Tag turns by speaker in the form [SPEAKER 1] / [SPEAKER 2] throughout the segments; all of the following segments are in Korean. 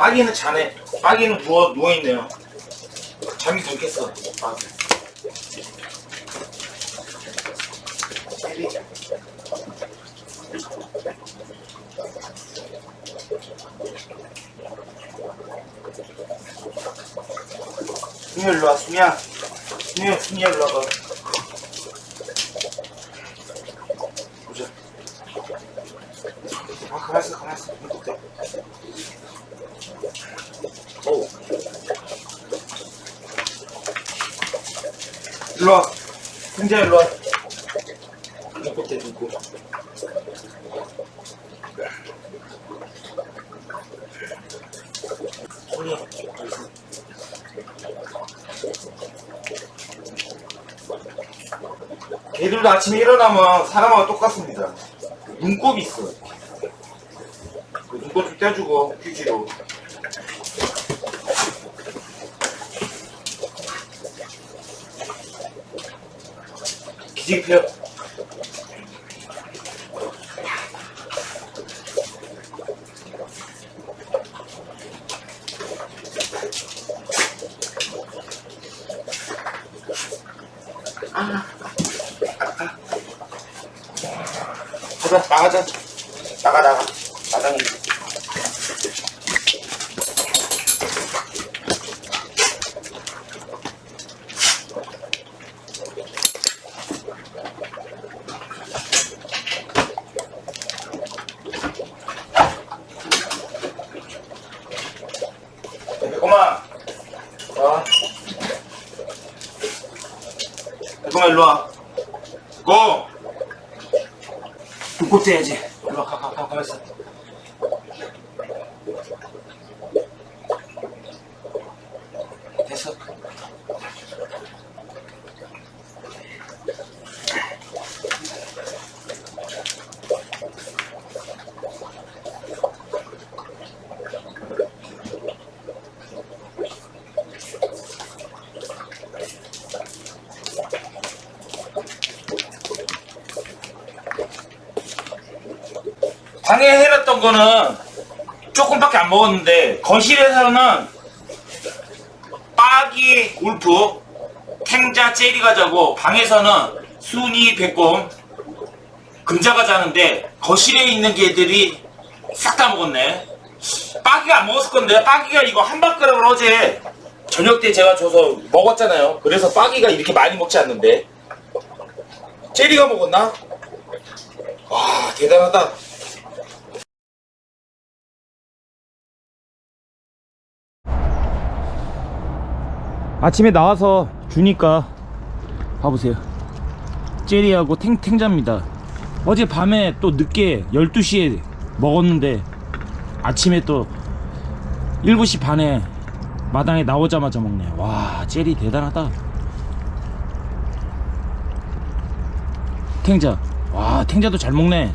[SPEAKER 1] 빠기는 자네 빠기는 누워 누워있네요. 잠이 들겠어. 빠기 제리 수미야 일로 와 수미야. 수미야 수미야 일로 와봐 보자 아 가만있어 가만있어 눈 떴대 오 일로 와 승재야 일로 와눈 떴대 손이? 걔들도 아침에 일어나면 사람하고 똑같습니다. 눈곱이 있어. 그 눈곱 좀 떼주고 휴지로. 지개 펴. 가자 나가자. 나가 나가. 마당 일로 와. 고. 눈곱 떼야지. 일로 와, 가, 가, 가, 가만있어. 됐어. 방에 해놨던 거는 조금밖에 안 먹었는데 거실에서는 빠기 울프 탱자 제리가 자고 방에서는 순이 백곰 금자가 자는데 거실에 있는 개들이 싹 다 먹었네. 빠기가 안 먹었을 건데 빠기가 이거 한 밥그릇을 어제 저녁 때 제가 줘서 먹었잖아요. 그래서 빠기가 이렇게 많이 먹지 않는데. 제리가 먹었나? 와 대단하다 아침에 나와서 주니까 봐보세요. 제리하고 탱탱자입니다. 어제 밤에 또 늦게 12시에 먹었는데 아침에 또 7시 반에 마당에 나오자마자 먹네. 와 제리 대단하다. 탱자. 와 탱자도 잘 먹네.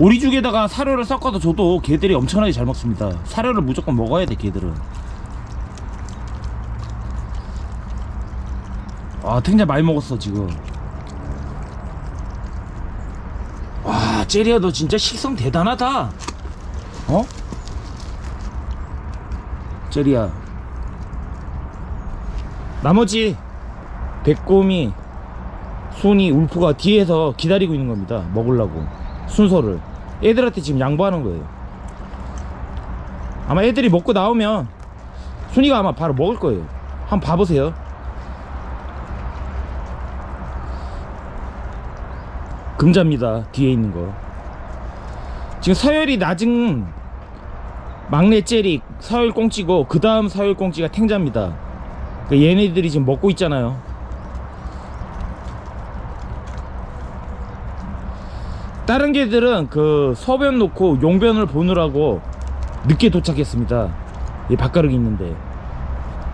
[SPEAKER 1] 오리죽에다가 사료를 섞어서 줘도 개들이 엄청나게 잘 먹습니다. 사료를 무조건 먹어야 돼 개들은 와 탱자 많이 먹었어 지금. 와 제리야 너 진짜 식성 대단하다. 어? 제리야. 나머지 백곰이 순이 울프가 뒤에서 기다리고 있는 겁니다. 먹으려고. 순서를. 애들한테 지금 양보하는 거예요. 아마 애들이 먹고 나오면 순이가 아마 바로 먹을 거예요. 한번 봐보세요 금자입니다 뒤에 있는 거. 지금 서열이 낮은 막내 젤이 서열 꽁찌고 그 다음 서열 꽁찌가 탱자입니다. 그 얘네들이 지금 먹고 있잖아요. 다른 개들은 그 소변 놓고 용변을 보느라고 늦게 도착했습니다. 이 밥가루기 있는데.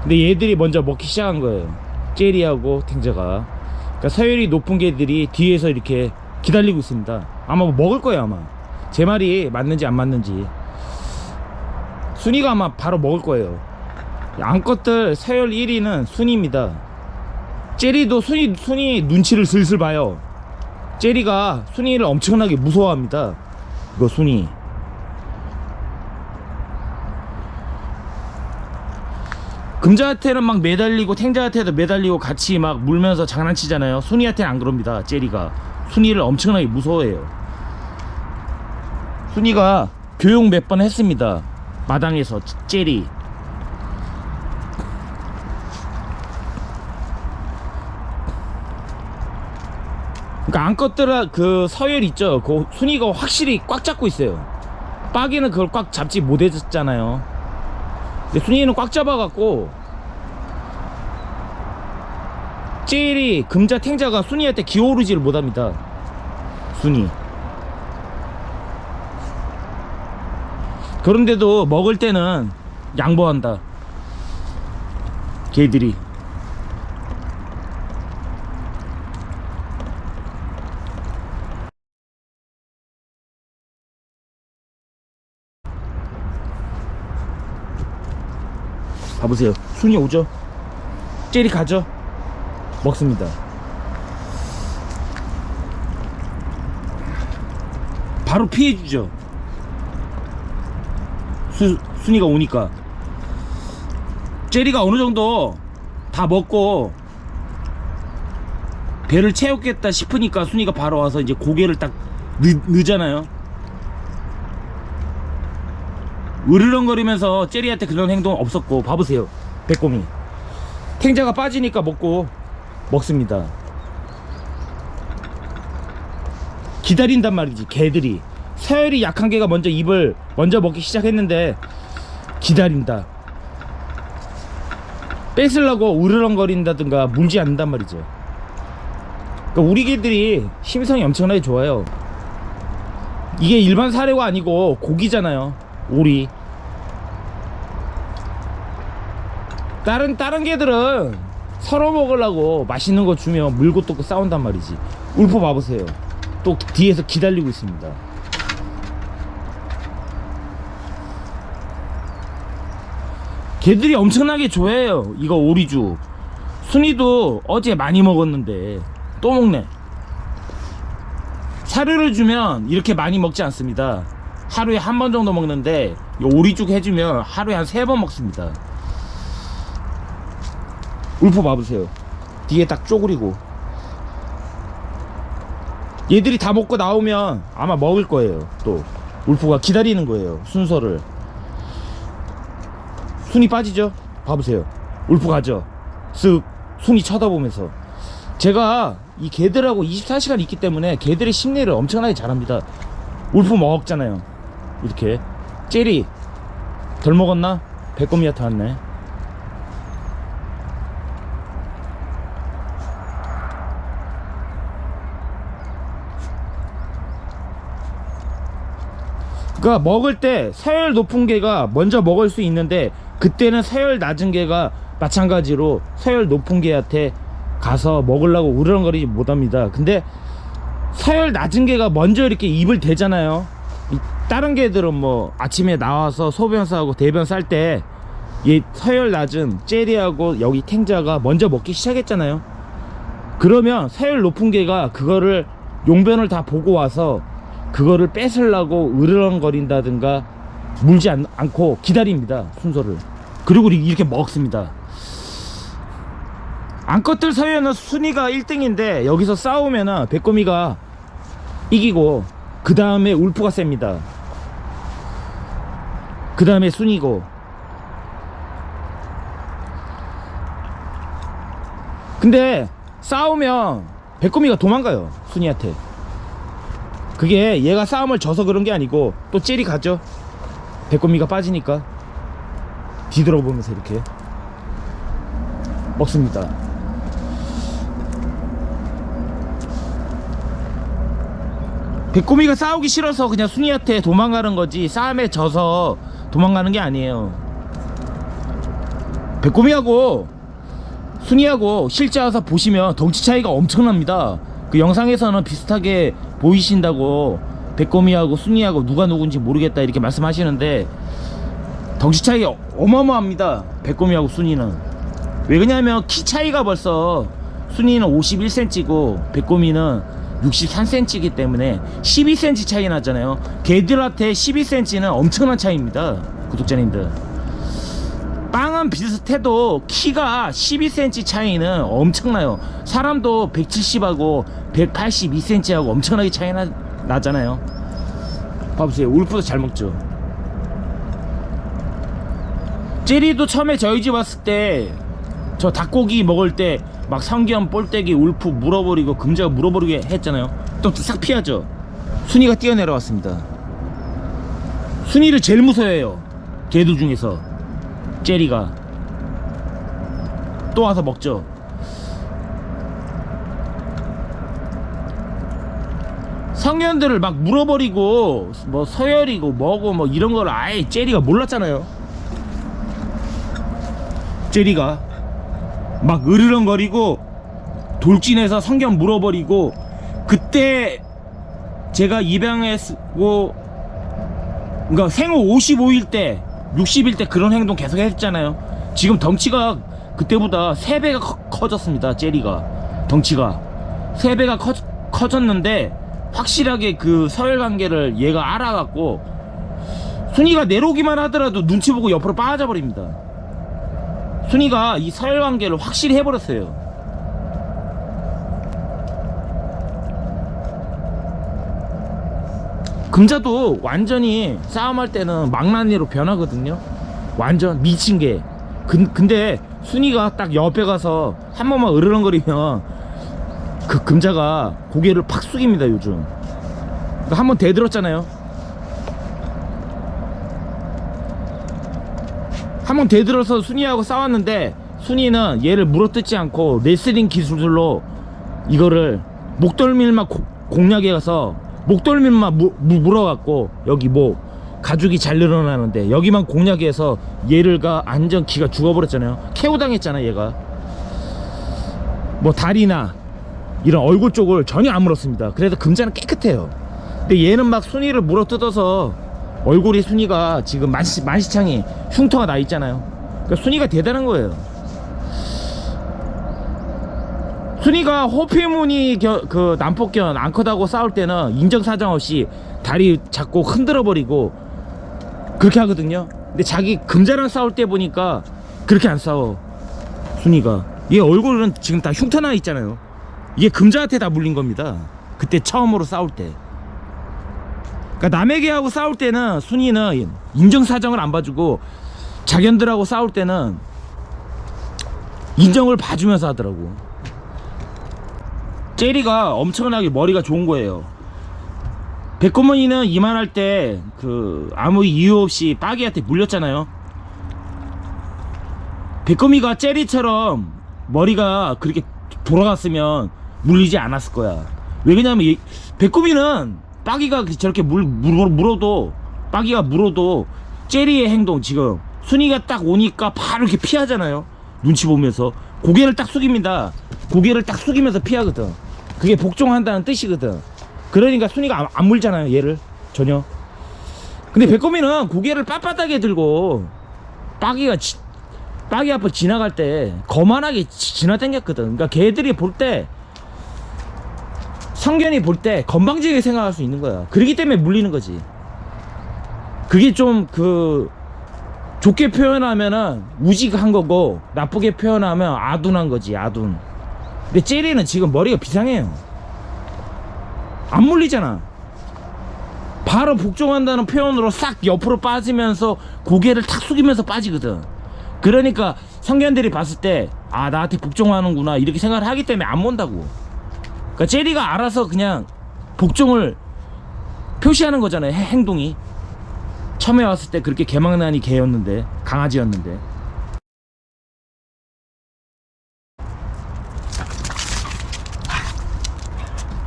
[SPEAKER 1] 근데 얘들이 먼저 먹기 시작한 거예요. 제리하고 탱자가. 그러니까 서열이 높은 개들이 뒤에서 이렇게 기다리고 있습니다. 아마 뭐 먹을 거예요 아마.
[SPEAKER 2] 제 말이 맞는지 안 맞는지. 순이가 아마 바로 먹을 거예요. 암컷들 서열 1위는 순이입니다. 제리도 순이, 순이 눈치를 슬슬 봐요. 제리가 순이를 엄청나게 무서워합니다. 이거 순이. 금자한테는 막 매달리고 탱자한테도 매달리고 같이 막 물면서 장난치잖아요. 순이한테는 안 그럽니다 제리가 순이를 엄청나게 무서워해요. 순이가 교육 몇 번 했습니다. 마당에서 제리. 그러니까 암컷들은 그 서열 있죠? 그 순이가 확실히 꽉 잡고 있어요. 빠기는 그걸 꽉 잡지 못했잖아요. 근데 순이는 꽉 잡아갖고 제일이 금자 탱자가 순이한테 기어오르지를 못합니다. 순이. 그런데도 먹을 때는 양보한다. 걔들이. 봐보세요. 순이 오죠? 젤이 가죠 먹습니다. 바로 피해주죠. 수, 순이가 오니까. 젤리가 어느 정도 다 먹고 배를 채웠겠다 싶으니까 순이가 바로 와서 이제 고개를 딱 넣, 넣잖아요. 으르렁거리면서 젤리한테 그런 행동 없었고 봐보세요. 배꼽이. 탱자가 빠지니까 먹고 먹습니다. 기다린단 말이지 개들이. 서열이 약한 개가 먼저 입을 먼저 먹기 시작했는데 기다린다. 뺏으려고 으르렁거린다든가 물지 않는단 말이죠 그러니까 우리 개들이 심성이 엄청나게 좋아요. 이게 일반 사료가 아니고 고기잖아요 오리. 다른 다른 개들은 서로 먹으려고 맛있는 거 주면 물고 뜯고 싸운단 말이지. 울프 봐보세요. 또 뒤에서 기다리고 있습니다. 개들이 엄청나게 좋아해요 이거 오리죽 순이도 어제 많이 먹었는데 또 먹네. 사료를 주면 이렇게 많이 먹지 않습니다. 하루에 한 번 정도 먹는데 이 오리죽 해주면 하루에 한 세 번 먹습니다 울프 봐보세요. 뒤에 딱 쪼그리고. 얘들이 다 먹고 나오면 아마 먹을 거예요 또. 울프가 기다리는 거예요 순서를. 순이 빠지죠? 봐보세요. 울프 가죠? 쓱. 순이 쳐다보면서. 제가 이 개들하고 24시간 있기 때문에 개들의 심리를 엄청나게 잘합니다. 울프 먹었잖아요. 이렇게. 젤리. 덜 먹었나? 배꼽미한테 왔네 그러니까 먹을 때 서열 높은 개가 먼저 먹을 수 있는데 그때는 서열 낮은 개가 마찬가지로 서열 높은 개한테 가서 먹으려고 우르렁거리지 못합니다. 근데 서열 낮은 개가 먼저 이렇게 입을 대잖아요. 이 다른 개들은 뭐 아침에 나와서 소변 싸고 대변 쌀 때 이 서열 낮은 제리하고 여기 탱자가 먼저 먹기 시작했잖아요. 그러면 서열 높은 개가 그거를 용변을 다 보고 와서 그거를 뺏으려고 으르렁거린다든가 물지 않, 않고 기다립니다 순서를. 그리고 이렇게 먹습니다. 암컷들 사이에는 순위가 1등인데 여기서 싸우면은 백거미가 이기고 그 다음에 울프가 셉니다. 그 다음에 순이고. 근데 싸우면 백거미가 도망가요 순이한테 그게 얘가 싸움을 져서 그런 게 아니고 또 젤이 가죠. 배꼽미가 빠지니까. 뒤돌아보면서 이렇게. 먹습니다. 배꼽미가 싸우기 싫어서 그냥 순이한테 도망가는 거지. 싸움에 져서 도망가는 게 아니에요. 배꼽미하고 순이하고 실제 와서 보시면 덩치 차이가 엄청납니다 그 영상에서는 비슷하게 보이신다고 백곰이하고 순이하고 누가 누군지 모르겠다 이렇게 말씀하시는데 덩치 차이 어마어마합니다 백곰이하고 순이는. 왜 그러냐면 키 차이가 벌써 순이는 51cm고 백곰이는 63cm이기 때문에 12cm 차이 나잖아요. 걔들한테 12cm는 엄청난 차이입니다 구독자님들 빵은 비슷해도 키가 12cm 차이는 엄청나요. 사람도 170하고 182cm하고 엄청나게 차이 나, 나잖아요. 봐보세요. 울프도 잘 먹죠. 제리도 처음에 저희 집 왔을 때 저 닭고기 먹을 때 막 성견, 볼때기, 울프 물어버리고 금자가 물어버리게 했잖아요. 또 싹 피하죠. 순이가 뛰어내려왔습니다. 순이를 제일 무서워해요. 개들 중에서. 제리가 또 와서 먹죠. 성년들을 막 물어버리고 뭐 서열이고 뭐고 뭐 이런 걸 아예 제리가 몰랐잖아요. 제리가 막 으르렁거리고 돌진해서 성견 물어버리고 그때 제가 입양했고 그러니까 생후 55일 때 60일 때 그런 행동 계속 했잖아요. 지금 덩치가 그때보다 3배가 커 졌습니다. 제리가 덩치가 3배가 커, 커졌는데 확실하게 그 서열 관계를 얘가 알아갖고 순이가 내려오기만 하더라도 눈치 보고 옆으로 빠져버립니다. 순이가 이 서열 관계를 확실히 해버렸어요. 금자도 완전히 싸움할 때는 망나니로 변하거든요. 완전 미친 게. 근, 근데 순이가 딱 옆에 가서 한 번만 으르렁거리면 그 금자가 고개를 팍 숙입니다, 요즘. 한 번 대들었잖아요. 한 번 대들어서 순이하고 싸웠는데 순이는 얘를 물어뜯지 않고 레슬링 기술로 이거를 목덜밀만 고- 공략해 가서 목덜밀만 무- 무- 물어갖고 여기 뭐 가죽이 잘 늘어나는데 여기만 공략해서 얘를가 안전 기가 죽어버렸잖아요. 케우당했잖아 얘가. 뭐 다리나 이런 얼굴 쪽을 전혀 안 물었습니다. 그래서 금자는 깨끗해요. 근데 얘는 막 순이를 물어 뜯어서 얼굴이 순이가 지금 만시, 만시창이 흉터가 나 있잖아요. 그러니까 순이가 대단한 거예요 순이가 호피무늬 겨- 그 남폭견 앙컷하고 싸울 때는 인정사정 없이 다리 잡고 흔들어 버리고 그렇게 하거든요. 근데 자기 금자랑 싸울 때 보니까 그렇게 안 싸워 순이가. 얘 얼굴은 지금 다 흉터 나 있잖아요. 이게 금자한테 다 물린 겁니다. 그때 처음으로 싸울 때. 그러니까 남의 개하고 싸울 때는 순이는 인정사정을 안 봐주고 자견들하고 싸울 때는 인정을 봐주면서 하더라고 제리가 엄청나게 머리가 좋은 거예요. 백고머니는 이만할 때 그 아무 이유 없이 빠기한테 물렸잖아요. 백거미가 제리처럼 머리가 그렇게 돌아갔으면 물리지 않았을 거야. 왜 그러냐면 이- 백거미는 빠기가 저렇게 물, 물어, 물어도 빠기가 물어도 제리의 행동 지금 순이가 딱 오니까 바로 이렇게 피하잖아요. 눈치 보면서 고개를 딱 숙입니다. 고개를 딱 숙이면서 피하거든. 그게 복종한다는 뜻이거든. 그러니까 순이가 안, 안 물잖아요. 얘를 전혀. 근데 백거미는 고개를 빳빳하게 들고 빠기가 지, 빠기 앞을 지나갈 때 거만하게 지- 지나다녔거든. 그러니까 걔들이 볼 때 성견이 볼 때 건방지게 생각할 수 있는 거야. 그렇기 때문에 물리는 거지. 그게 좀 그 좋게 표현하면은 우직한 거고 나쁘게 표현하면 아둔한 거지 아둔. 근데 제리는 지금 머리가 비상해요. 안 물리잖아. 바로 복종한다는 표현으로 싹 옆으로 빠지면서 고개를 탁 숙이면서 빠지거든. 그러니까 성견들이 봤을 때 아 나한테 복종하는구나 이렇게 생각을 하기 때문에 안 mon다고. 그러니까 제리가 알아서 그냥 복종을 표시하는 거잖아요. 해- 행동이. 처음에 왔을 때 그렇게 개망난이 개였는데 강아지였는데.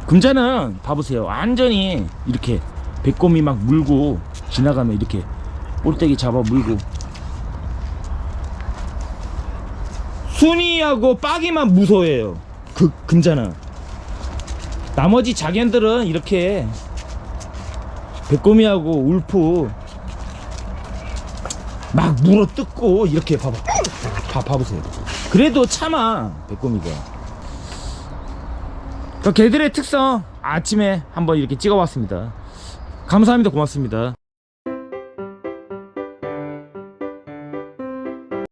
[SPEAKER 2] 금자는 봐보세요. 완전히 이렇게 배꼽이 막 물고 지나가면 이렇게 볼때기 잡아 물고. 순이하고 빠기만 무서워해요. 그 금자는. 나머지 자견들은 이렇게 백곰이하고 울프 막 물어 뜯고 이렇게 봐봐. 봐, 봐보세요. 그래도 참아 그 개들의 특성 아침에 한번 이렇게 찍어봤습니다. 감사합니다. 고맙습니다